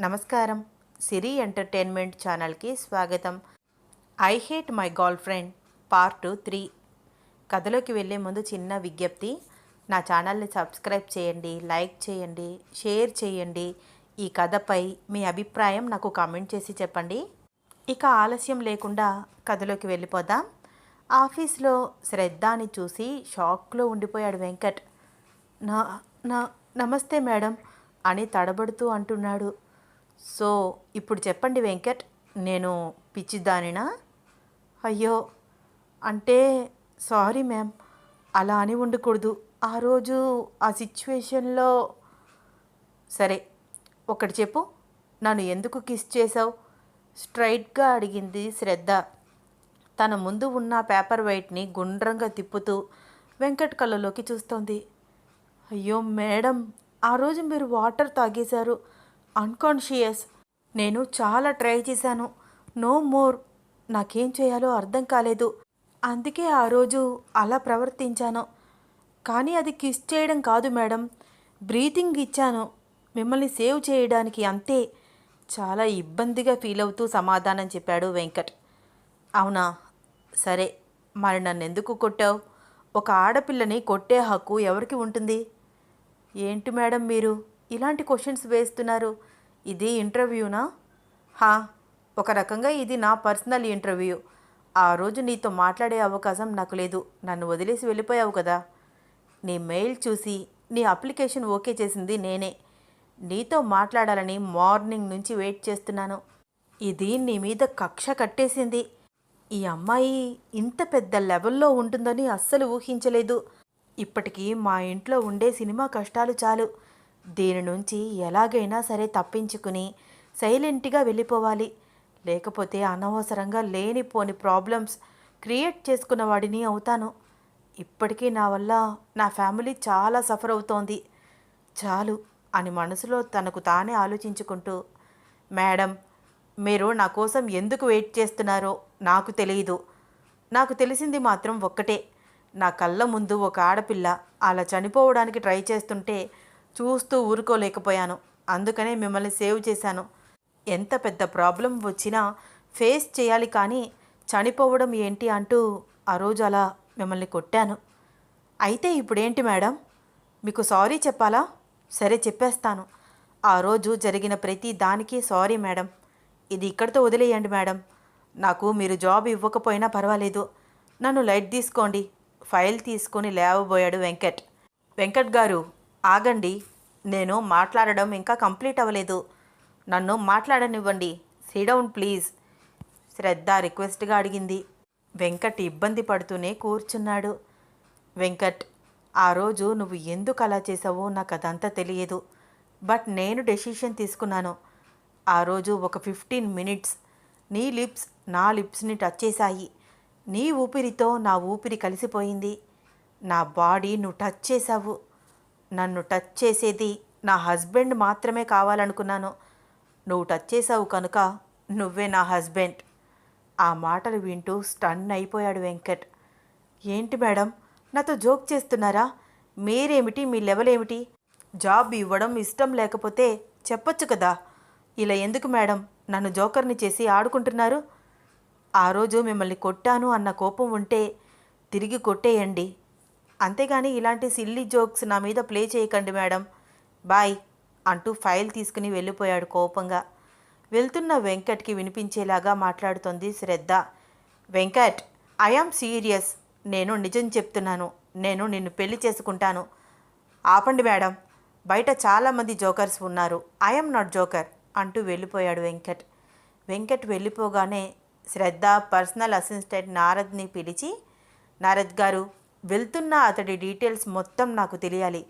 నమస్కారం. సిరి ఎంటర్టైన్మెంట్ ఛానల్కి స్వాగతం. I hate my girlfriend part three. కథలోకి వెళ్ళే ముందు చిన్న విజ్ఞప్తి. నా ఛానల్ని సబ్స్క్రైబ్ చేయండి లైక్ చేయండి షేర్ చేయండి. ఈ కథపై మీ అభిప్రాయం నాకు కామెంట్ చేసి చెప్పండి. ఇక ఆలస్యం లేకుండా కథలోకి వెళ్ళిపోదాం. ఆఫీస్లో శ్రద్ధాని చూసి షాక్లో ఉండిపోయాడు వెంకట్. నా నా నమస్తే మేడం అని తడబడుతూ అంటున్నాడు. సో ఇప్పుడు చెప్పండి వెంకట్ నేను పిచ్చిదానినా అయ్యో అంటే సారీ మ్యామ్ అలా అని ఉండకూడదు. ఆ రోజు ఆ సిచ్యువేషన్లో సరే ఒకటి చెప్పు నన్ను ఎందుకు కిస్ చేసావు స్ట్రైట్గా అడిగింది శ్రద్ధ. తన ముందు ఉన్న పేపర్ వైట్ని గుండ్రంగా తిప్పుతూ వెంకట్ కళ్ళలోకి చూస్తోంది. అయ్యో మేడం ఆ రోజు మీరు వాటర్ తాగేశారు. అన్కాన్షియస్ నేను చాలా ట్రై చేశాను. నో మోర్ నాకేం చేయాలో అర్థం కాలేదు. అందుకే ఆ రోజు అలా ప్రవర్తించాను. కానీ అది కిస్ చేయడం కాదు మేడం. బ్రీతింగ్ ఇచ్చాను. మిమ్మల్ని సేవ్ చేయడానికి అంతే. చాలా ఇబ్బందిగా ఫీల్ అవుతూ సమాధానం చెప్పాడు వెంకట్. అవునా? సరే. మరి నన్ను ఎందుకు కొట్టావు? ఒక ఆడపిల్లని కొట్టే హక్కు ఎవరికి ఉంటుంది? ఏంటి మేడం మీరు? ఇలాంటి క్వశ్చన్స్ వేస్తున్నారు. ఇది ఇంటర్వ్యూనా హా ఒక రకంగా ఇది నా పర్సనల్ ఇంటర్వ్యూ ఆ రోజు నీతో మాట్లాడే అవకాశం నాకు లేదు. నన్ను వదిలేసి వెళ్ళిపోయావు కదా. నీ మెయిల్ చూసి నీ అప్లికేషన్ ఓకే చేసింది నేనే. నీతో మాట్లాడాలని మార్నింగ్ నుంచి వెయిట్ చేస్తున్నాను. ఇది నీ మీద కక్ష కట్టేసింది. ఈ అమ్మాయి ఇంత పెద్ద లెవెల్లో ఉంటుందని అస్సలు ఊహించలేదు. ఇప్పటికీ మా ఇంట్లో ఉండే సినిమా కష్టాలు చాలు. దీని నుంచి ఎలాగైనా సరే తప్పించుకుని సైలెంట్గా వెళ్ళిపోవాలి. లేకపోతే అనవసరంగా లేనిపోని ప్రాబ్లమ్స్ క్రియేట్ చేసుకున్న వాడిని అవుతాను. ఇప్పటికీ నా వల్ల నా ఫ్యామిలీ చాలా సఫర్ అవుతోంది. చాలు అని మనసులో తనకు తానే ఆలోచించుకుంటూ మేడం మీరు నా కోసం ఎందుకు వెయిట్ చేస్తున్నారో నాకు తెలియదు నాకు తెలిసింది మాత్రం ఒక్కటే. నా కళ్ళ ముందు ఒక ఆడపిల్ల అలా చనిపోవడానికి ట్రై చేస్తుంటే చూస్తూ ఊరుకోలేకపోయాను. అందుకనే మిమ్మల్ని సేవ్ చేశాను. ఎంత పెద్ద ప్రాబ్లం వచ్చినా ఫేస్ చేయాలి కానీ చనిపోవడం ఏంటి అంటూ ఆ రోజు అలా మిమ్మల్ని కొట్టాను. అయితే ఇప్పుడేంటి మేడం? మీకు సారీ చెప్పాలా? సరే చెప్పేస్తాను. ఆ రోజు జరిగిన ప్రతి దానికి సారీ మేడం. ఇది ఇక్కడితో వదిలేయండి మేడం. నాకు మీరు జాబ్ ఇవ్వకపోయినా పర్వాలేదు. నన్ను లైట్ తీసుకోండి. ఫైల్ తీసుకొని లేవబోయాడు వెంకట్. వెంకట్ గారు ఆగండి నేను మాట్లాడడం ఇంకా కంప్లీట్ అవ్వలేదు. నన్ను మాట్లాడనివ్వండి. సిడౌన్ ప్లీజ్ శ్రద్ధ రిక్వెస్ట్గా అడిగింది. వెంకట్ ఇబ్బంది పడుతూనే కూర్చున్నాడు. వెంకట్ ఆ రోజు నువ్వు ఎందుకు అలా చేసావో నాకు అదంతా తెలియదు. బట్ నేను డెసిషన్ తీసుకున్నాను. ఆ రోజు ఒక ఫిఫ్టీన్ మినిట్స్. నీ లిప్స్ నా లిప్స్ని టచ్ చేశాయి. నీ ఊపిరితో నా ఊపిరి కలిసిపోయింది. నా బాడీ నువ్వు టచ్ చేసావు నన్ను టచ్ చేసేది నా హస్బెండ్ మాత్రమే కావాలనుకున్నాను. నువ్వు టచ్ చేసావు కనుక నువ్వే నా హస్బెండ్. ఆ మాటలు వింటూ స్టన్ అయిపోయాడు వెంకట్. ఏంటి మేడం నాతో జోక్ చేస్తున్నారా? మీరేమిటి మీ లెవెల్ ఏమిటి? జాబ్ ఇవ్వడం ఇష్టం లేకపోతే చెప్పొచ్చు కదా. ఇలా ఎందుకు మేడం నన్ను జోకర్ని చేసి ఆడుకుంటున్నారు? ఆ రోజు మిమ్మల్ని కొట్టాను అన్న కోపం ఉంటే తిరిగి కొట్టేయండి. అంతేగాని ఇలాంటి సిల్లీ జోక్స్ నా మీద ప్లే చేయకండి మేడం. బాయ్ అంటూ ఫైల్ తీసుకుని వెళ్ళిపోయాడు కోపంగా. వెళ్తున్న వెంకట్కి వినిపించేలాగా మాట్లాడుతోంది శ్రద్ధ. వెంకట్ ఐఆమ్ సీరియస్ నేను నిజం చెప్తున్నాను. నేను నిన్ను పెళ్ళి చేసుకుంటాను. ఆపండి మేడం. బయట చాలామంది జోకర్స్ ఉన్నారు. ఐఎమ్ నాట్ జోకర్ అంటూ వెళ్ళిపోయాడు వెంకట్. వెంకట్ వెళ్ళిపోగానే శ్రద్ధ పర్సనల్ అసిస్టెంట్ నారద్ని పిలిచి నారద్ గారు వెళ్తున్న అతడి డీటెయిల్స్ మొత్తం నాకు తెలియాలి.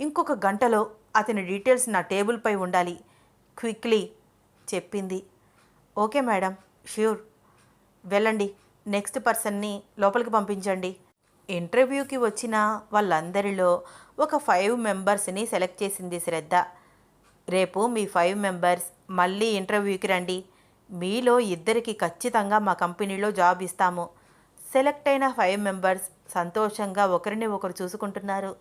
ఇంకొక గంటలో అతని డీటెయిల్స్ నా టేబుల్పై ఉండాలి. క్విక్లీ చెప్పింది. Okay madam sure. వెళ్ళండి నెక్స్ట్ పర్సన్ని లోపలికి పంపించండి. ఇంటర్వ్యూకి వచ్చిన వాళ్ళందరిలో ఒక ఫైవ్ మెంబర్స్ని సెలెక్ట్ చేసింది శ్రద్ధ. రేపు మీ ఫైవ్ మెంబర్స్ మళ్ళీ ఇంటర్వ్యూకి రండి. మీలో ఇద్దరికి ఖచ్చితంగా మా కంపెనీలో జాబ్ ఇస్తాము. సెలెక్ట్ అయిన ఫైవ్ మెంబర్స్ సంతోషంగా ఒకరిని ఒకరు చూసుకుంటున్నారు.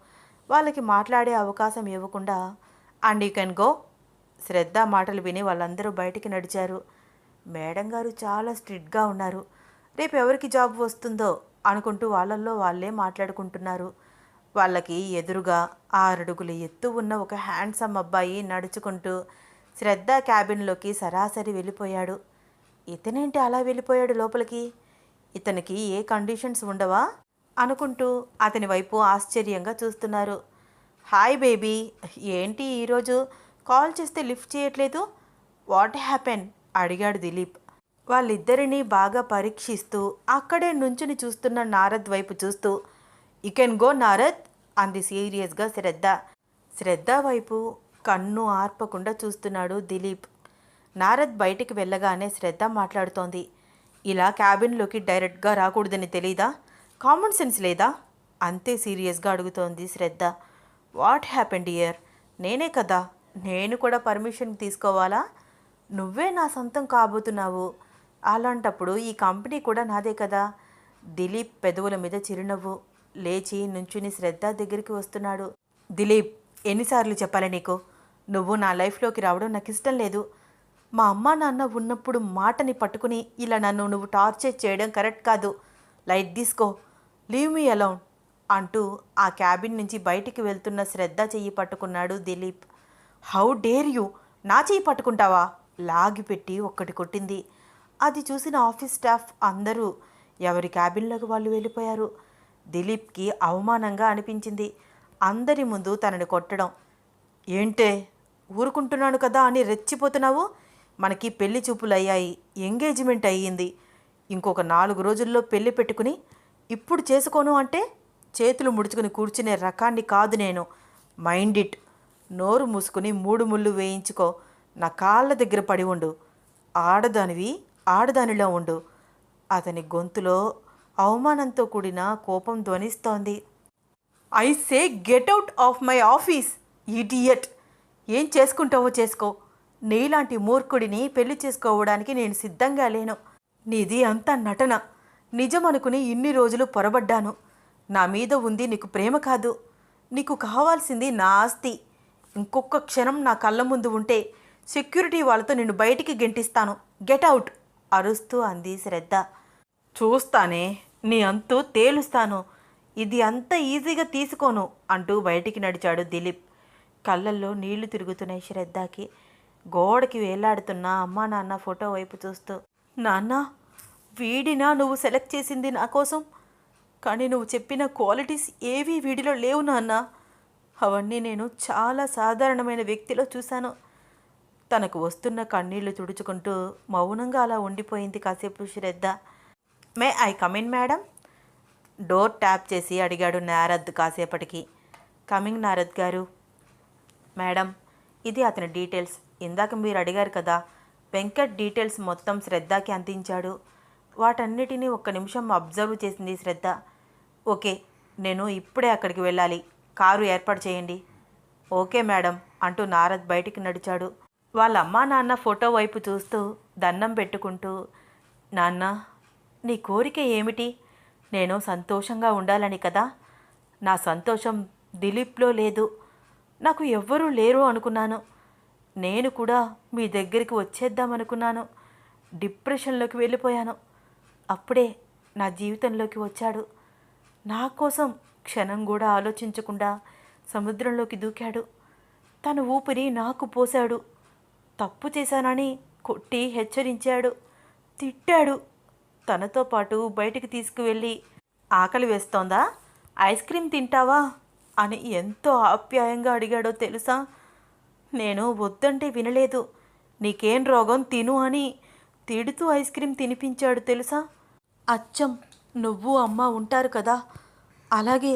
వాళ్ళకి మాట్లాడే అవకాశం ఇవ్వకుండా and you can go. Shraddha మాటలు విని వాళ్ళందరూ బయటికి నడిచారు. మేడం గారు చాలా స్ట్రిక్ట్గా ఉన్నారు. రేపు ఎవరికి జాబ్ వస్తుందో అనుకుంటూ వాళ్ళల్లో వాళ్ళే మాట్లాడుకుంటున్నారు. వాళ్ళకి ఎదురుగా ఆరడుగుల ఎత్తు ఉన్న ఒక హ్యాండ్సమ్ అబ్బాయి నడుచుకుంటూ శ్రద్ధ క్యాబిన్లోకి సరాసరి వెళ్ళిపోయాడు. ఇతనేంటి అలా వెళ్ళిపోయాడు లోపలికి? ఇతనికి ఏ కండిషన్స్ ఉండవా? అనుకుంటూ అతని వైపు ఆశ్చర్యంగా చూస్తున్నారు. హాయ్ బేబీ ఏంటి ఈరోజు కాల్ చేస్తే లిఫ్ట్ చేయట్లేదు? What happen? అడిగాడు దిలీప్. వాళ్ళిద్దరినీ బాగా పరీక్షిస్తూ అక్కడే నుంచుని చూస్తున్న నారద్ వైపు చూస్తూ యు కెన్ గో నారద్? అంది సీరియస్గా శ్రద్ధ. శ్రద్ధ వైపు కన్ను ఆర్పకుండా చూస్తున్నాడు దిలీప్. నారద్ బయటికి వెళ్ళగానే శ్రద్ధ మాట్లాడుతోంది. ఇలా క్యాబిన్లోకి డైరెక్ట్గా రాకూడదని తెలీదా? కామన్ సెన్స్ లేదా? అంతే సీరియస్గా అడుగుతోంది శ్రద్ధ. వాట్ హ్యాపెండ్ ఇయర్ నేనే కదా. నేను కూడా పర్మిషన్ తీసుకోవాలా? నువ్వే నా సొంతం కాబోతున్నావు. అలాంటప్పుడు ఈ కంపెనీ కూడా నాదే కదా. దిలీప్ పెదవుల మీద చిరునవ్వు. లేచి నుంచుని శ్రద్ధ దగ్గరికి వస్తున్నాడు. దిలీప్ ఎన్నిసార్లు చెప్పాలి నీకు? నువ్వు నా లైఫ్లోకి రావడం నాకు ఇష్టం లేదు. మా అమ్మ నాన్న ఉన్నప్పుడు మాటని పట్టుకుని ఇలా నన్ను నువ్వు టార్చర్ చేయడం కరెక్ట్ కాదు. లైట్ తీసుకో. లీవ్ మీ అలౌన్ అంటూ ఆ క్యాబిన్ నుంచి బయటికి వెళ్తున్న శ్రద్ధ చెయ్యి పట్టుకున్నాడు దిలీప్. How dare you? నా చెయ్యి పట్టుకుంటావా? లాగిపెట్టి ఒక్కటి కొట్టింది. అది చూసిన ఆఫీస్ స్టాఫ్ అందరూ ఎవరి క్యాబిన్లోకి వాళ్ళు వెళ్ళిపోయారు. దిలీప్కి అవమానంగా అనిపించింది. అందరి ముందు తనని కొట్టడం. ఏంటే? ఊరుకుంటున్నాను కదా అని రెచ్చిపోతున్నావు? మనకి పెళ్ళి చూపులు అయ్యాయి ఎంగేజ్మెంట్ అయ్యింది. ఇంకొక నాలుగు రోజుల్లో పెళ్ళి పెట్టుకుని ఇప్పుడు చేసుకోను అంటే చేతులు ముడుచుకుని కూర్చునే రకాన్ని కాదు నేను. Mind it. నోరు మూసుకుని మూడు ముళ్ళు వేయించుకో. నా కాళ్ళ దగ్గర పడి ఉండు. ఆడదానివి ఆడదానిలో ఉండు. అతని గొంతులో అవమానంతో కూడిన కోపం ధ్వనిస్తోంది. I say get out of my office idiot. ఏం చేసుకుంటావో చేసుకో. నీలాంటి మూర్ఖుడిని పెళ్ళి చేసుకోవడానికి నేను సిద్ధంగా లేను. నీది అంతా నటన. నిజం అనుకుని ఇన్ని రోజులు పొరబడ్డాను. నా మీద ఉంది నీకు ప్రేమ కాదు. నీకు కావాల్సింది నా ఆస్తి. ఇంకొక క్షణం నా కళ్ళ ముందు ఉంటే సెక్యూరిటీ వాళ్ళతో నిన్ను బయటికి గెంటిస్తాను. గెట్ అవుట్ అరుస్తూ అంది శ్రద్ధ. చూస్తానే నీ అంతు తేలుస్తాను. ఇది అంత ఈజీగా తీసుకోను అంటూ బయటికి నడిచాడు దిలీప్. కళ్ళల్లో నీళ్ళు తిరుగుతున్నాయి శ్రద్ధకి. గోడకి వేలాడుతున్న అమ్మా నాన్న ఫోటో వైపు చూస్తూ నాన్న వీడినా నువ్వు సెలెక్ట్ చేసింది నా కోసం? కానీ నువ్వు చెప్పిన క్వాలిటీస్ ఏవీ వీడిలో లేవు నాన్న. అవన్నీ నేను చాలా సాధారణమైన వ్యక్తిలో చూశాను. తనకు వస్తున్న కన్నీళ్ళు తుడుచుకుంటూ మౌనంగా అలా ఉండిపోయింది కాసేపు Shraddha. May I come in madam door tap చేసి అడిగాడు నారద్ కాసేపటికి. కమింగ్ నారద్ గారు. మేడం ఇది అతని డీటెయిల్స్ ఇందాక మీరు అడిగారు కదా వెంకట్ డీటెయిల్స్ మొత్తం శ్రద్ధకి అందించాడు. వాటన్నిటినీ ఒక్క నిమిషం అబ్జర్వ్ చేసింది శ్రద్ధ. ఓకే నేను ఇప్పుడే అక్కడికి వెళ్ళాలి. కారు ఏర్పాటు చేయండి. ఓకే మేడం అంటూ నారద్ బయటికి నడిచాడు. వాళ్ళ అమ్మా నాన్న ఫోటో వైపు చూస్తూ దండం పెట్టుకుంటూ నాన్న నీ కోరిక ఏమిటి? నేను సంతోషంగా ఉండాలని కదా? నా సంతోషం దిలీప్లో లేదు. నాకు ఎవ్వరూ లేరు అనుకున్నాను. నేను కూడా మీ దగ్గరికి వచ్చేద్దామనుకున్నాను. డిప్రెషన్లోకి వెళ్ళిపోయాను. అప్పుడే నా జీవితంలోకి వచ్చాడు. నా కోసం క్షణం కూడా ఆలోచించకుండా సముద్రంలోకి దూకాడు. తన ఊపిరి నాకు పోశాడు. తప్పు చేశానని కొట్టి హెచ్చరించాడు. తిట్టాడు. తనతో పాటు బయటికి తీసుకువెళ్ళి ఆకలి వేస్తోందా? ఐస్ క్రీమ్ తింటావా? అని ఎంతో ఆప్యాయంగా అడిగాడో తెలుసా? నేను వద్దంటే వినలేదు. నీకేం రోగం? తిను అని తిడుతూ ఐస్ క్రీమ్ తినిపించాడు తెలుసా? అచ్చం నువ్వు అమ్మ ఉంటారు కదా. అలాగే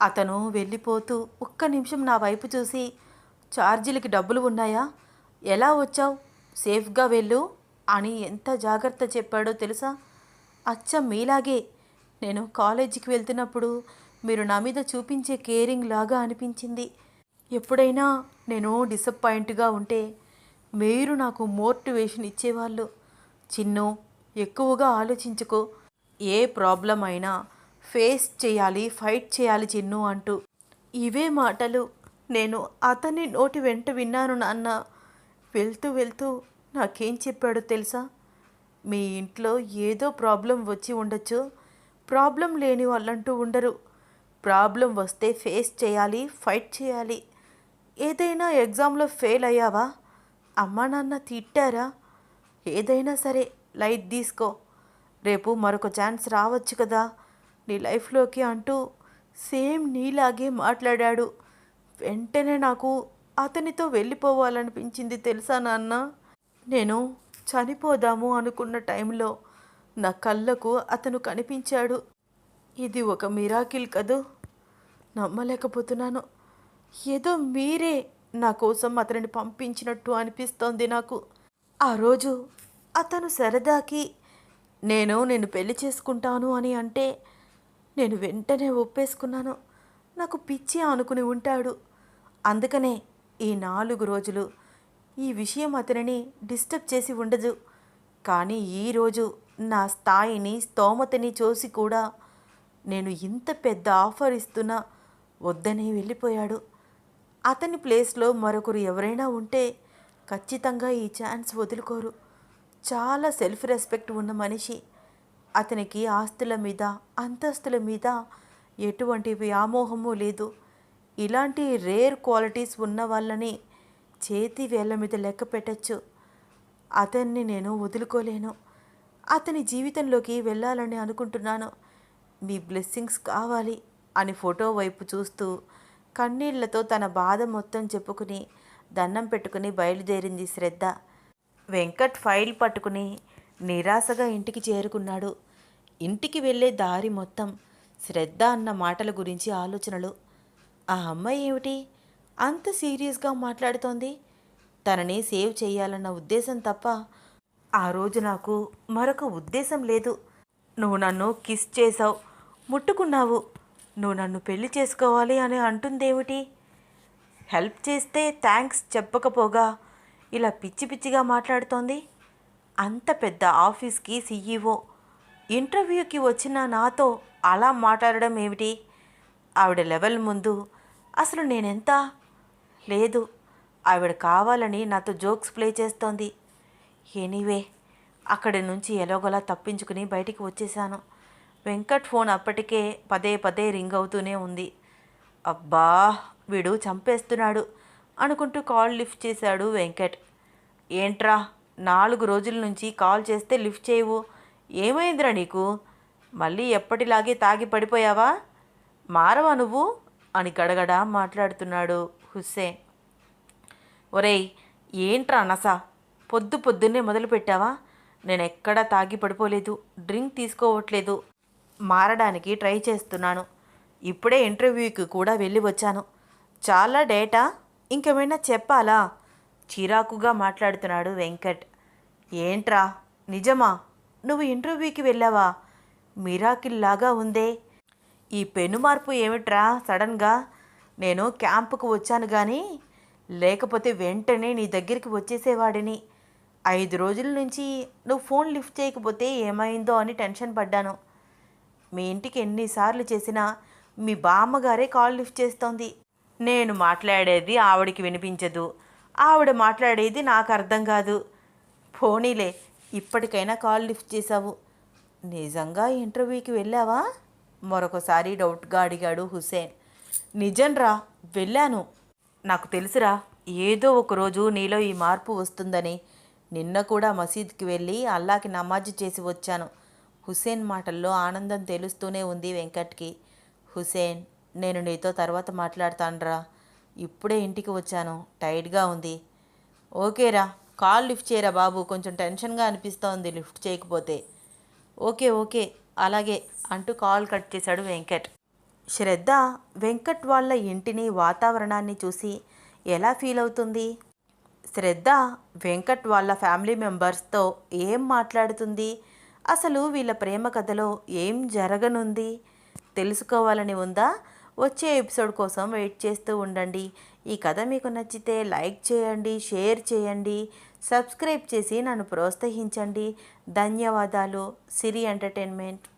అతను వెళ్ళిపోతూ ఒక్క నిమిషం నా వైపు చూసి ఛార్జీలకి డబ్బులు ఉన్నాయా? ఎలా వచ్చావు? సేఫ్గా వెళ్ళు అని ఎంత జాగ్రత్త చెప్పాడో తెలుసా? అచ్చం మీలాగే. నేను కాలేజీకి వెళ్తున్నప్పుడు మీరు నా మీద చూపించే కేరింగ్ లాగా అనిపించింది. ఎప్పుడైనా నేను డిసప్పాయింట్గా ఉంటే మీరు నాకు మోటివేషన్ ఇచ్చేవాళ్ళు. చిన్ను ఎక్కువగా ఆలోచించుకో. ఏ ప్రాబ్లం అయినా ఫేస్ చేయాలి ఫైట్ చేయాలి చిన్ను అంటూ. ఇవే మాటలు. నేను అతని నోటి వెంట విన్నాను నాన్న. వెళ్తూ వెళ్తూ నాకేం చెప్పాడో తెలుసా? మీ ఇంట్లో ఏదో ప్రాబ్లం వచ్చి ఉండొచ్చు. ప్రాబ్లం లేని వాళ్ళంటూ ఉండరు. ప్రాబ్లం వస్తే ఫేస్ చేయాలి ఫైట్ చేయాలి. ఏదైనా ఎగ్జామ్లో ఫెయిల్ అయ్యావా? అమ్మా నాన్న తిట్టారా? ఏదైనా సరే లైట్ తీసుకో. రేపు మరొక ఛాన్స్ రావచ్చు కదా? నీ లైఫ్లోకి అంటూ సేమ్ నీలాగే మాట్లాడాడు. వెంటనే నాకు అతనితో వెళ్ళిపోవాలనిపించింది తెలుసా నాన్న? నేను చనిపోదాము అనుకున్న టైంలో నా కళ్ళకు అతను కనిపించాడు. ఇది ఒక మిరాకిల్ కదూ? నమ్మలేకపోతున్నాను. ఏదో మీరే నా కోసం అతనిని పంపించినట్టు అనిపిస్తోంది నాకు. ఆ రోజు అతను సరదాకి నేను నేను పెళ్ళి చేసుకుంటాను అని అంటే నేను వెంటనే ఒప్పేసుకున్నాను. నాకు పిచ్చి అనుకుని ఉంటాడు. అందుకనే ఈ నాలుగు రోజులు ఈ విషయం అతనిని డిస్టర్బ్ చేసి ఉండదు. కానీ ఈరోజు నా స్థాయిని స్తోమతని చూసి కూడా నేను ఇంత పెద్ద ఆఫర్ ఇస్తున్నా వద్దని వెళ్ళిపోయాడు. అతని ప్లేస్లో మరొకరు ఎవరైనా ఉంటే ఖచ్చితంగా ఈ ఛాన్స్ వదులుకోరు. చాలా సెల్ఫ్ రెస్పెక్ట్ ఉన్న మనిషి. అతనికి ఆస్తుల మీద అంతస్తుల మీద ఎటువంటి వ్యామోహము లేదు. ఇలాంటి రేర్ క్వాలిటీస్ ఉన్న వాళ్ళని చేతి వేళ్ళ మీద లెక్క పెట్టచ్చు. అతన్ని నేను వదులుకోలేను. అతని జీవితంలోకి వెళ్ళాలని అనుకుంటున్నాను. మీ బ్లెస్సింగ్స్ కావాలి అని ఫోటో వైపు చూస్తూ కన్నీళ్ళతో తన బాధ మొత్తం చెప్పుకుని దండం పెట్టుకుని బయలుదేరింది శ్రద్ధ. వెంకట్ ఫైల్ పట్టుకుని నిరాశగా ఇంటికి చేరుకున్నాడు. ఇంటికి వెళ్ళే దారి మొత్తం శ్రద్ధ అన్న మాటల గురించి ఆలోచనలు. ఆ అమ్మాయి ఏమిటి? అంత సీరియస్గా మాట్లాడుతోంది. తనని సేవ్ చేయాలన్న ఉద్దేశం తప్ప ఆ రోజు నాకు మరొక ఉద్దేశం లేదు. నువ్వు నన్ను కిస్ చేసావు ముట్టుకున్నావు. నువ్వు నన్ను పెళ్ళి చేసుకోవాలి అని అంటుందేమిటి? హెల్ప్ చేస్తే థ్యాంక్స్ చెప్పకపోగా ఇలా పిచ్చి పిచ్చిగా మాట్లాడుతోంది. అంత పెద్ద ఆఫీస్కి సీఈఓ ఇంటర్వ్యూకి వచ్చిన నాతో అలా మాట్లాడడం ఏమిటి? ఆవిడ లెవెల్ ముందు అసలు నేనెంత? లేదు ఆవిడ కావాలని నాతో జోక్స్ ప్లే చేస్తోంది. ఎనీవే అక్కడి నుంచి ఎలాగోలా తప్పించుకుని బయటికి వచ్చేసాను. వెంకట్ ఫోన్ అప్పటికే పదే పదే రింగ్ అవుతూనే ఉంది. అబ్బా వీడు చంపేస్తున్నాడు అనుకుంటూ కాల్ లిఫ్ట్ చేశాడు వెంకట్. ఏంట్రా నాలుగు రోజుల నుంచి కాల్ చేస్తే లిఫ్ట్ చేయవు. ఏమైందిరా నీకు? మళ్ళీ ఎప్పటిలాగే తాగి పడిపోయావా? మారవా నువ్వు? అని గడగడ మాట్లాడుతున్నాడు హుస్సేన్. ఒరేయ్ ఏంట్రా నసా? పొద్దు పొద్దున్నే మొదలుపెట్టావా? నేను ఎక్కడా తాగి పడిపోలేదు. డ్రింక్ తీసుకోవట్లేదు. మారడానికి ట్రై చేస్తున్నాను. ఇప్పుడే ఇంటర్వ్యూకి కూడా వెళ్ళి వచ్చాను. చాలా డేటా ఇంకేమైనా చెప్పాలా? చిరాకుగా మాట్లాడుతున్నాడు వెంకట్. ఏంట్రా? నిజమా? నువ్వు ఇంటర్వ్యూకి వెళ్ళావా? మిరాకిల్లాగా ఉందే. ఈ పెను మార్పు ఏమిట్రా? సడన్గా నేను క్యాంపుకు వచ్చాను కానీ లేకపోతే వెంటనే నీ దగ్గరికి వచ్చేసేవాడిని. ఐదు రోజుల నుంచి నువ్వు ఫోన్ లిఫ్ట్ చేయకపోతే ఏమైందో అని టెన్షన్ పడ్డాను. మీ ఇంటికి ఎన్నిసార్లు చేసినా మీ బామ్మగారే కాల్ లిఫ్ట్ చేస్తోంది. నేను మాట్లాడేది ఆవిడికి వినిపించదు. ఆవిడ మాట్లాడేది నాకు అర్థం కాదు. పోనీలే ఇప్పటికైనా కాల్ లిఫ్ట్ చేశావు. నిజంగా ఇంటర్వ్యూకి వెళ్ళావా? మరొకసారి డౌట్గా అడిగాడు హుసేన్ నిజంరా వెళ్ళాను. నాకు తెలుసురా ఏదో ఒక రోజు నీలో ఈ మార్పు వస్తుందని. నిన్న కూడా మసీద్కి వెళ్ళి అల్లాకి నమాజ్ చేసి వచ్చాను. హుసేన్ మాటల్లో ఆనందం తెలుస్తూనే ఉంది వెంకట్కి. హుసేన్ నేను నీతో తర్వాత మాట్లాడతానురా. ఇప్పుడే ఇంటికి వచ్చాను. టైట్గా ఉంది. ఓకేరా కాల్ లిఫ్ట్ చేయరా బాబు. కొంచెం టెన్షన్గా అనిపిస్తోంది లిఫ్ట్ చేయకపోతే. Okay okay. అలాగే అంటూ కాల్ కట్ చేశాడు వెంకట్. శ్రద్ధ వెంకట్ వాళ్ళ ఇంటిని వాతావరణాన్ని చూసి ఎలా ఫీల్ అవుతుంది? శ్రద్ధ వెంకట్ వాళ్ళ ఫ్యామిలీ మెంబర్స్తో ఏం మాట్లాడుతుంది? అసలు వీళ్ళ ప్రేమ కథలో ఏం జరగనుంది? తెలుసుకోవాలని ఉందా? వచ్చే ఎపిసోడ్ కోసం వెయిట్ చేస్తూ ఉండండి. ఈ కథ మీకు నచ్చితే లైక్ చేయండి షేర్ చేయండి సబ్స్క్రైబ్ చేసి నన్ను ప్రోత్సహించండి. ధన్యవాదాలు. సిరి ఎంటర్టైన్మెంట్.